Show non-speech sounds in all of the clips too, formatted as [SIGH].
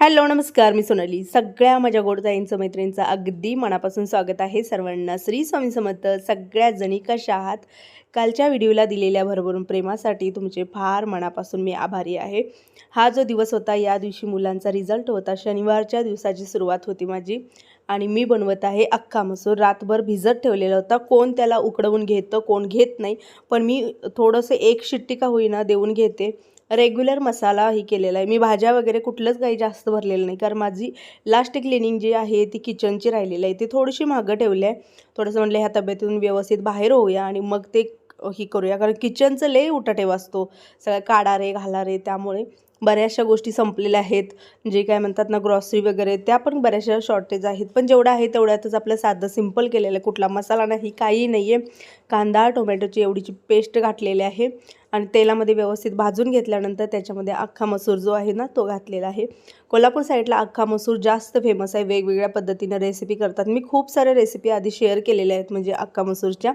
Hello नमस्कार. मी सोनाली. सगळ्या माझ्या गोडताईंचं मैत्रिणींचं अगदी मनापासून स्वागत आहे सर्वांना. श्री स्वामी समर्थ सगळ्या जणी कशा आहात? कालच्या व्हिडिओला दिलेल्या भरभरून प्रेमासाठी तुमचे फार मनापासून मी आभारी आहे. हा जो दिवस होता या दिवशी मुलांचा रिझल्ट होता. शनिवारच्या दिवसाची सुरुवात होती माझी आणि मी बनवत आहे अख्खा मसूर. रातभर भिजत ठेवलेला होता. कोण त्याला उकडवून घेतं कोण घेत नाही. पण मी थोडंसं एक शिट्टी का होईना देऊन घेते. रेग्युलर मसाला ही केलेला आहे. मी भाज्या वगैरे कुठलंच काही जास्त भरलेलं नाही. कारण माझी लास्ट क्लिनिंग जी आहे ती किचनची राहिलेली आहे. ती थोडीशी मागं ठेवली आहे. थोडंसं म्हटलं ह्या तब्येतून व्यवस्थित बाहेर होऊया आणि मग ते ही करूया. कारण किचनचं लय उठाठेवा असतो. सगळं काढा रे घाला रे. त्यामुळे बऱ्याचशा गोष्टी संपलेल्या आहेत. जे काय म्हणतात ना ग्रॉसरी वगैरे त्या पण बऱ्याचशा शॉर्टेज आहेत. पण जेवढं आहे तेवढ्यातच आपलं साधं सिंपल केलेलं आहे. कुठला मसाला नाही काही नाही आहे कांदा टोमॅटोची एवढीची पेस्ट घातलेली आहे. आणि तेलामध्ये व्यवस्थित भाजून घेतल्यानंतर त्याच्यामध्ये अख्खा मसूर जो आहे ना तो घातलेला आहे. कोल्हापूर साईडला अख्खा मसूर जास्त फेमस आहे. वेगवेगळ्या पद्धतीनं रेसिपी करतात. मी खूप साऱ्या रेसिपी आधी शेअर केलेल्या आहेत म्हणजे अख्खा मसूरच्या.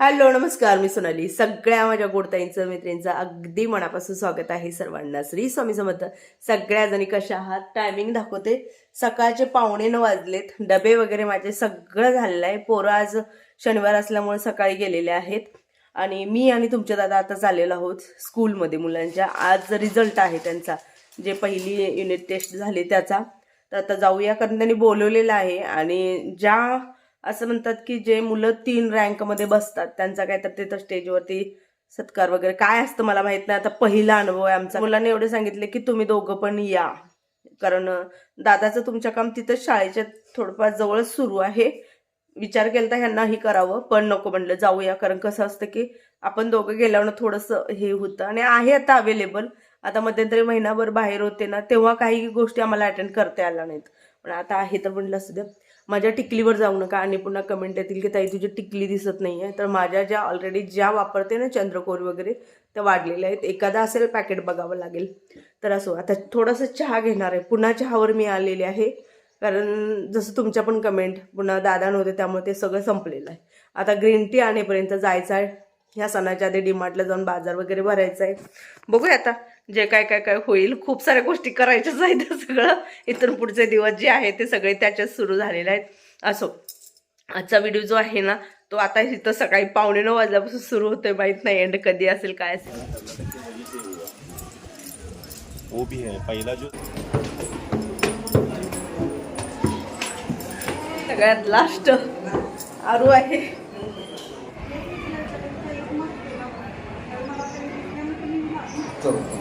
हॅलो नमस्कार. मी सोनाली. सगळ्या माझ्या गोडताईंचं मैत्रिणींचं अगदी मनापासून स्वागत आहे सर्वांना. श्री स्वामी समर्थ. सगळ्या जणी कशा आहात? टायमिंग दाखवते. सकाळचे पावणे नऊ वाजलेत. डबे वगैरे माझे सगळं झालेलं आहे. पोरं आज शनिवार असल्यामुळे सकाळी गेलेले आहेत. आणि मी आणि तुमच्या दादा आता झालेलो आहोत स्कूलमध्ये मुलांच्या. आज रिझल्ट आहे त्यांचा जे पहिली युनिट टेस्ट झाली त्याचा तर आता जाऊया कारण त्यांनी बोलवलेलं आहे. आणि ज्या असं म्हणतात की जे मुलं तीन रँकमध्ये बसतात त्यांचा काय तर तिथं स्टेजवरती सत्कार वगैरे. काय असतं मला माहीत नाही. आता पहिला अनुभव आहे आमचा. मुलांनी एवढे सांगितले की तुम्ही दोघं पण या. कारण दादाचं तुमच्या काम तिथं शाळेच्या थोडंफार जवळच सुरू आहे. विचार केला तर ह्यांनाही करावं पण नको म्हणलं जाऊया. कारण कसं असतं की आपण दोघं गेल्यावर थोडंसं हे होतं. आणि आहे आता अवेलेबल आता मध्यंतरी महिनाभर बाहेर होते ना तेव्हा काही गोष्टी आम्हाला अटेंड करता आल्या नाहीत. पण आता आहे तर म्हणलं असू द्या. माझ्या टिकलीवर जाऊ नका. आणि पुन्हा कमेंट येतील की ताई तुझी टिकली दिसत नाही आहे तर माझ्या ज्या ऑलरेडी ज्या वापरते ना चंद्रकोर वगैरे त्या वाढलेल्या आहेत. एखादा असेल पॅकेट बघावं लागेल. तर असो आता थोडंसं चहा घेणार आहे. पुन्हा चहावर मी आलेले आहे. कारण जसं तुमच्या पण कमेंट पुन्हा दादा नव्हते त्यामुळे ते सगळं संपलेलं आहे. आता ग्रीन टी आणेपर्यंत जायचं आहे. ह्या सणाच्या आधी डीमार्टला जाऊन बाजार वगैरे भरायचा आहे. बघूया आता जे काय काय काय होईल. खूप साऱ्या गोष्टी करायच्याच आहेत [LAUGHS] सगळं. इतर पुढचे दिवस जे आहे ते सगळे त्याच्यात सुरू झालेले आहेत. असो आजचा व्हिडिओ जो आहे ना तो आता इथं सकाळी पावणे नऊ वाजल्यापासून सुरू होतोय. माहीत नाही एंड कधी असेल काय असेल. वो भी है. जो सगळ्यात लास्ट आरू आहे.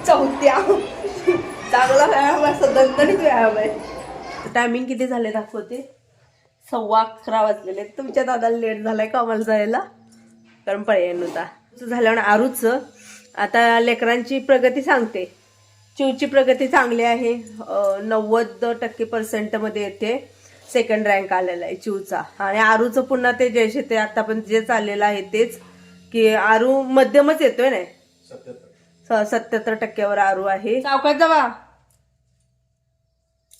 चौथ्या. चांगला व्यायाम असं दणदणीत व्यायाम आहे. टायमिंग किती झाले दाखवते? सव्वा अकरा वाजलेले आहेत. तुमच्या दादाला लेट झालाय कामाला जायला? कारण पर्याय नव्हता झाल्यावर आरूचं. आता लेकरांची प्रगती सांगते. चिवची प्रगती चांगली आहे. नव्वद टक्के पर्सेंटमध्ये येते. सेकंड रँक आलेला आहे चिवचा आणि आरूचं पुन्हा ते जयशे ते आता पण जे चाललेलं आहे तेच. की आरू मध्यमच येतोय ना? सत्याहत्तर. टक्क्यावर आरू आहे. सावकाश जावा.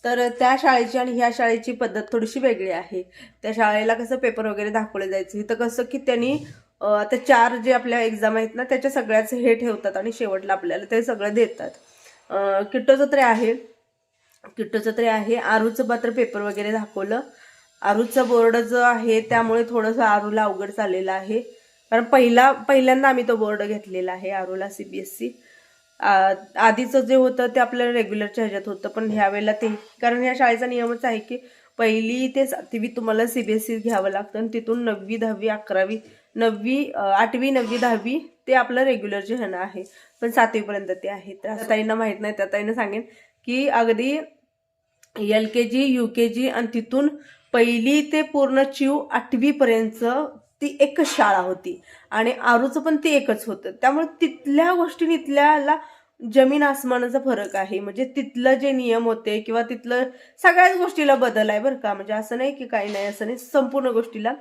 तर त्या शाळेची आणि ह्या शाळेची पद्धत थोडीशी वेगळी आहे. त्या शाळेला कसं पेपर वगैरे दाखवले जायचं. इथं कसं की त्यांनी आता चार जे आपल्या एक्झाम आहेत ना त्याच्या सगळ्याच हे ठेवतात आणि शेवटला आपल्याला ते सगळं देतात. किट्टोचं तरी आहे. किट्टोचं तरी आहे. आरूचं मात्र पेपर वगैरे दाखवलं. आरूचं बोर्ड जो आहे त्यामुळे थोडंसं आरूला अवघड चाललेलं आहे. कारण पहिला पहिल्यांदा आम्ही तो बोर्ड घेतलेला आहे आरूला सी बी एस सी आधीचं जे होतं ते आपल्या रेग्युलरच्या ह्याच्यात होतं पण ह्या वेळेला ते कारण ह्या शाळेचा नियमच आहे की पहिली ते सातवी तुम्हाला सी बी एस सी घ्यावं लागतं आणि तिथून नववी दहावी अकरावी नववी आठवी नववी दहावी ते आपलं रेग्युलरचे ह्यानं आहे. पण सातवीपर्यंत ते आहे. तर ताईंना माहीत नाही त्या ताईंना सांगेन की अगदी एल के जी यू के जी आणि तिथून पहिली ते पूर्ण चिव आठवीपर्यंत ती एकच शाळा होती. आणि आरूचं पण ते एकच होतं. त्यामुळे तिथल्या गोष्टी इथल्याला जमीन आसमानाचा फरक आहे. म्हणजे तिथलं जे नियम होते किंवा तिथलं सगळ्याच गोष्टीला बदल आहे बरं का. म्हणजे असं नाही की काही नाही असं नाही. संपूर्ण गोष्टीला.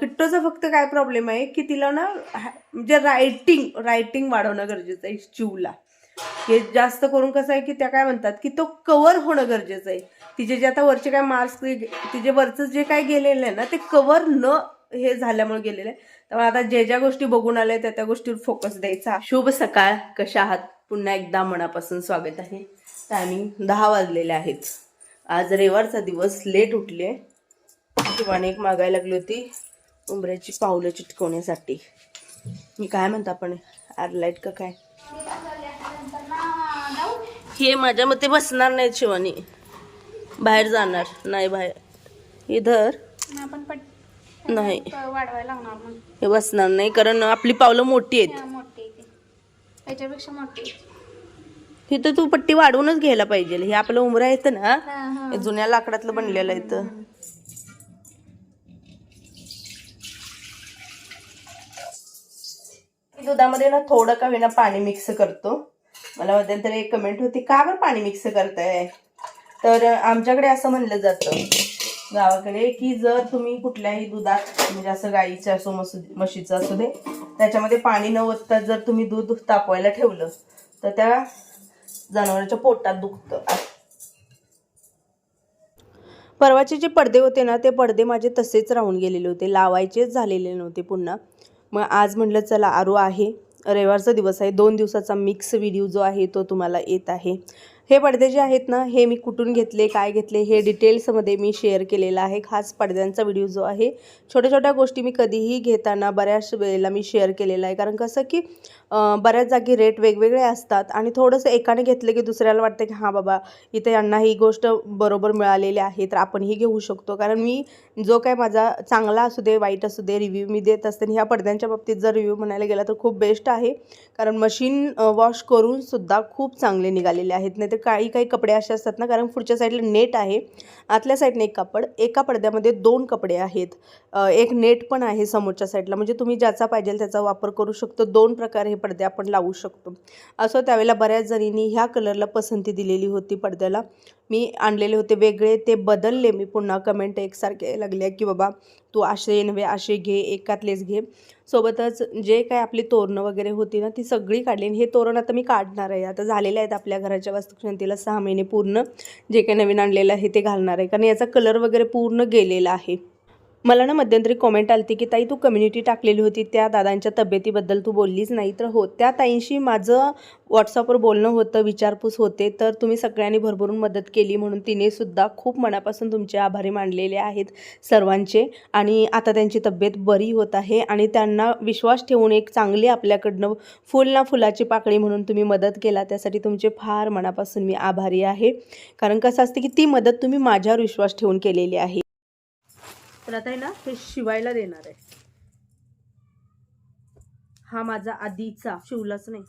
किट्टोचा फक्त काय प्रॉब्लेम आहे की तिला ना म्हणजे रायटिंग रायटिंग वाढवणं गरजेचं आहे चिवला हे जास्त करून कसं आहे की त्या काय म्हणतात की तो कवर होणं गरजेचं आहे. तिचे जे आता वरचे काय मार्क्स तिचे वरचं जे काय गेलेलं आहे ना ते कवर न हे झाल्यामुळे गेलेलं आहे. त्यामुळे आता जे ज्या गोष्टी बघून आल्या त्या त्या गोष्टीवर फोकस द्यायचा. शुभ सकाळ. कशा आहात? पुन्हा एकदा मनापासून स्वागत आहे. टायमिंग दहा वाजलेले आहेत. आज रविवारचा दिवस. लेट उठले. शिवाने एक मागायला लागली होती. उंबऱ्याची पावलं चिटकवण्यासाठी. मी काय म्हणतो आपण? आर लाइट का काय? हे माझ्या मते बसणार नाहीत शिवानी. बाहेर जाणार नाही बाहेर. इधर आपण पट नाही. वाढवायला लागणार मग. हे बसणार नाही कारण आपली पावलं मोठी आहेत. मोठी आहे ती. त्याच्यापेक्षा मोठी आहे. इथं तू पट्टी वाढवूनच घ्यायला पाहिजे. हे आपलं उमरा येतं ना हा, हा. हे जुन्या लाकडातलं बनलेलं येतं दुधामध्ये ना थोडं का होईना पाणी मिक्स करतो. मला मध्यंतरी एक कमेंट होती का बरं पाणी मिक्स करताय? तर आमच्याकडे असं म्हणलं जातं गावाकडे की जर तुम्ही कुठल्याही दुधात म्हणजे असं गाईचं असो मसू म्हशीचं असू दे त्याच्यामध्ये पाणी न ओतता जर तुम्ही दूध तापवायला ठेवलं तर त्या जनावरांच्या पोटात दुखतं. परवाचे जे पडदे होते ना ते पडदे माझे तसेच राहून गेलेले होते लावायचेच झालेले नव्हते पुन्हा. मग आज म्हटलं चला आरू आहे. रविवारचा दिवस आहे. दोन दिवसाचा मिक्स व्हिडिओ जो आहे तो तुम्हाला येत आहे. हे पडदे जे आहेत ना हे मी कुठून घेतले काय घेतले हे डिटेल्समध्ये मी शेअर केलेलं आहे. खास पडद्यांचा व्हिडिओ जो आहे छोट्या छोट्या गोष्टी मी कधीही घेताना बऱ्याच वेळेला मी शेअर केलेला आहे. कारण कसं की बऱ्याच जागी रेट वेगवेगळे असतात आणि थोडंसं एकाने घेतलं की दुसऱ्याला वाटतं की हां बाबा इथे यांना ही गोष्ट बरोबर मिळालेली आहे तर आपणही घेऊ शकतो. कारण मी जो काय माझा चांगला असू दे वाईट असू दे रिव्ह्यू मी देत असते आणि ह्या पडद्यांच्या बाबतीत जर रिव्ह्यू म्हणायला गेला तर खूप बेस्ट आहे. कारण मशीन वॉश करूनसुद्धा खूप चांगले निघालेले आहेत. नाही तर काही काही कपडे असे असतात ना कारण पुढच्या साईडला नेट आहे. आतल्या साईडने एक कापड एका पडद्यामध्ये दोन कपडे आहेत. एक नेट पण आहे समोरच्या साईडला म्हणजे तुम्ही ज्याचा पाहिजे त्याचा वापर करू शकतो. दोन प्रकारे हे पडदे आपण लावू शकतो. असं त्यावेळेला बऱ्याच जणींनी ह्या कलरला पसंती दिलेली होती पडद्याला. मी आणलेले होते वेगळे ते बदलले. मी पुन्हा कमेंट एकसारखे लागले की बाबा तू असे नव्हे असे घे एकातलेच घे. सोबतच जे काय आपली तोरणं वगैरे होती ना ती सगळी काढली. आणि हे तोरण आता मी काढणार आहे. आता झालेले आहेत आपल्या घराच्या वास्तुशांतीला सहा महिने पूर्ण. जे काही नवीन आणलेलं आहे ते घालणार आहे. कारण याचा कलर वगैरे पूर्ण गेलेला आहे. मला ना मध्यंतरी कॉमेंट आली की ताई तू कम्युनिटी टाकलेली होती त्या दादांच्या तब्येतीबद्दल तू बोललीच नाही तर हो त्या ताईंशी माझं व्हॉट्सअपवर बोलणं होतं विचारपूस होते तर तुम्ही सगळ्यांनी भरभरून मदत केली म्हणून तिने सुद्धा खूप मनापासून तुमचे आभारी मानलेले आहेत सर्वांचे आणि आता त्यांची तब्येत बरी होत आहे आणि त्यांना विश्वास ठेवून एक चांगली आपल्याकडनं फुल ना फुलाची पाकळी म्हणून तुम्ही मदत केला त्यासाठी तुमचे फार मनापासून मी आभारी आहे. कारण कसं असतं की ती मदत तुम्ही माझ्यावर विश्वास ठेवून केलेली आहे. तर आता आहे ना हे शिवायला देणार आहे. हा माझा आधीचा शिवलाच नाही.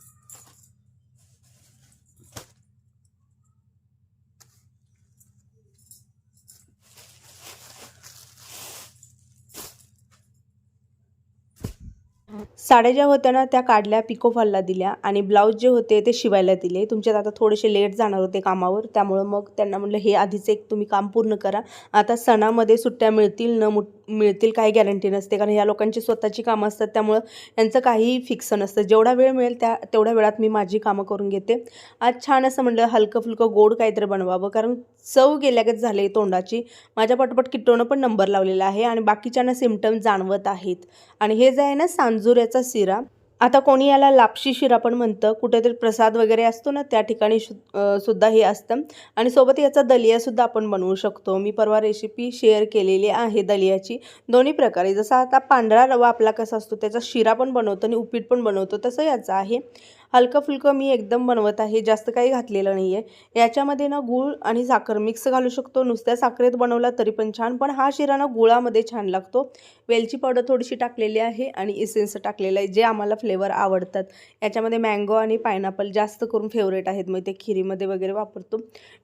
साड्या ज्या होत्या ना त्या काढल्या पिकोफॉलला दिल्या आणि ब्लाऊज जे होते ते शिवायला दिले. तुमच्यात आता थोडेसे लेट जाणार होते कामावर त्यामुळं मग त्यांना म्हटलं हे आधीच एक तुम्ही काम पूर्ण करा. आता सणामध्ये सुट्ट्या मिळतील न मु- मिळतील काही गॅरंटी नसते. कारण या लोकांची स्वतःची कामं असतात त्यामुळं यांचं काहीही फिक्स नसतं. जेवढा वेळ मिळेल त्या तेवढ्या वेळात मी माझी कामं करून घेते. आज छान असं म्हणलं हलकं फुलकं गोड काहीतरी बनवावं. कारण चव गेल्यागत झाले तोंडाची. माझ्या पटपट किट्टोनं पण नंबर लावलेला आहे आणि बाकीच्यांना सिमटम जाणवत आहेत. आणि हे जे आहे ना सांजुऱ्याचा सिरा आता कोणी याला लापशी शिरा पण म्हणतं. कुठेतरी प्रसाद वगैरे असतो ना त्या ठिकाणी शु सुद्धा हे असतं. आणि सोबत याचा दलियासुद्धा आपण बनवू शकतो. मी परवा रेसिपी शेअर केलेली आहे दलियाची. दोन्ही प्रकारे. जसा आता पांढरा रवा आपला कसा असतो त्याचा शिरा पण बनवतो आणि उपीट पण बनवतो तसं याचं आहे. हलकं फुलकं मी एकदम बनवत आहे जास्त काही घातलेलं नाही आहे याच्यामध्ये ना गूळ आणि साखर मिक्स घालू शकतो. नुसत्या साखरेत बनवला तरी पण छान पण हा शिरा ना गुळामध्ये छान लागतो. वेलची पावडर थोडीशी टाकलेली आहे आणि इसेन्स टाकलेलं आहे जे आम्हाला फ्लेवर आवडतात. याच्यामध्ये मँगो आणि पायनॅपल जास्त करून फेवरेट आहेत. मग ते खिरीमध्ये वगैरे वापरतो.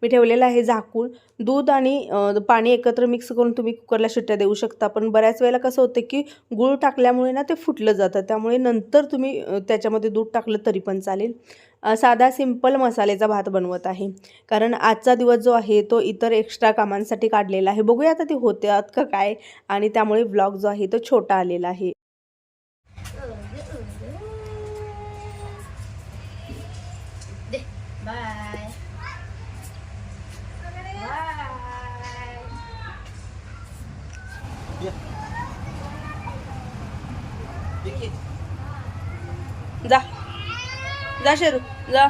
मी ठेवलेलं आहे झाकून. दूध आणि पाणी एकत्र मिक्स करून तुम्ही कुकरला शिट्ट्या देऊ शकता. पण बऱ्याच वेळेला कसं होतं की गूळ टाकल्यामुळे ना ते फुटलं जातं. त्यामुळे नंतर तुम्ही त्याच्यामध्ये दूध टाकलं तरी पण चालेल. साधा सिंपल मसाल्याचा भात बनवत आहे. कारण आजचा दिवस जो आहे तो इतर एक्स्ट्रा कामांसाठी काढलेला आहे. बघूया आता ते होत्यात का काय? आणि त्यामुळे ब्लॉग जो आहे तो छोटा आलेला आहे. बाय. जा शेरू जा.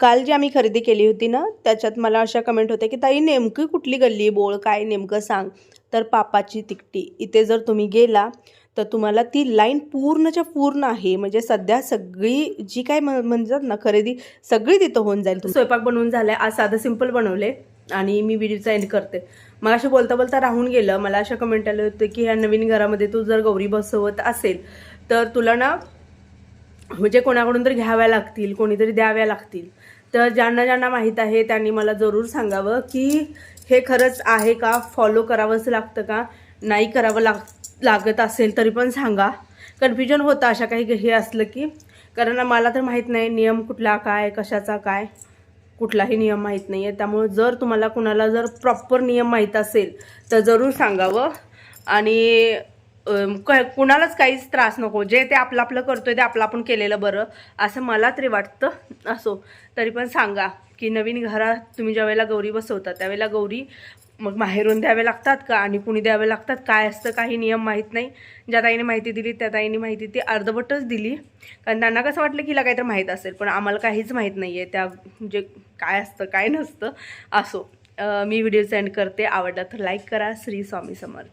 काल जी आम्ही खरेदी केली होती ना त्याच्यात मला अशा कमेंट होत्या की ताई नेमकी कुठली गल्ली बोळ काय नेमकं सांग. तर पापाची तिकटी. इथे जर तुम्ही गेला तर तुम्हाला ती लाईन पूर्णच्या पूर्ण आहे. म्हणजे सध्या सगळी जी काय म्हण- म्हणतात ना खरेदी सगळी तिथं होऊन जाईल. स्वयंपाक बनवून झालाय. आज साधं सिंपल बनवले आणि मी व्हिडिओचा एंड करते. मला असे बोलता बोलता राहून गेलं. मला अशा कमेंट आले होते की ह्या नवीन घरामध्ये तू जर गौरी बसवत असेल तर तुला ना म्हणजे कोणाकडून तरी घ्याव्या लागतील कोणीतरी द्याव्या लागतील. तर ज्यांना ज्यांना माहीत आहे त्यांनी मला जरूर सांगावं की हे खरंच आहे का? फॉलो करावंच लागतं का? नाही करावं लाग लागत असेल तरी पण सांगा. कन्फ्युजन होतं अशा काही हे असलं की. कारण मला तर माहीत नाही नियम कुठला काय कशाचा काय. कुठलाही नियम माहीत नाही आहे त्यामुळे जर तुम्हाला कुणाला जर प्रॉपर नियम माहीत असेल तर जरूर सांगावं. आणि क कुणालाच काहीच त्रास नको. जे ते आपलं आपलं करतोय ते आपलं आपण केलेलं बरं. असं मला तरी वाटतं. असो. तरी पण सांगा की नवीन घरात तुम्ही ज्यावेळेला गौरी बसवता त्यावेळेला गौरी मग माहेरून द्यावे लागतात का? आणि कुणी द्यावे लागतात? काय असतं? काही नियम माहीत नाही. ज्या ताईने माहिती दिली त्या ताईने माहिती ती अर्धवटच दिली. कारण त्यांना कसं वाटलं की हिला काहीतरी माहीत असेल पण आम्हाला काहीच माहीत नाही आहे त्या म्हणजे काय असतं काय नसतं असो. मी व्हिडिओ सेंड करते. आवडला तर लाईक करा. श्री स्वामी समर्थ.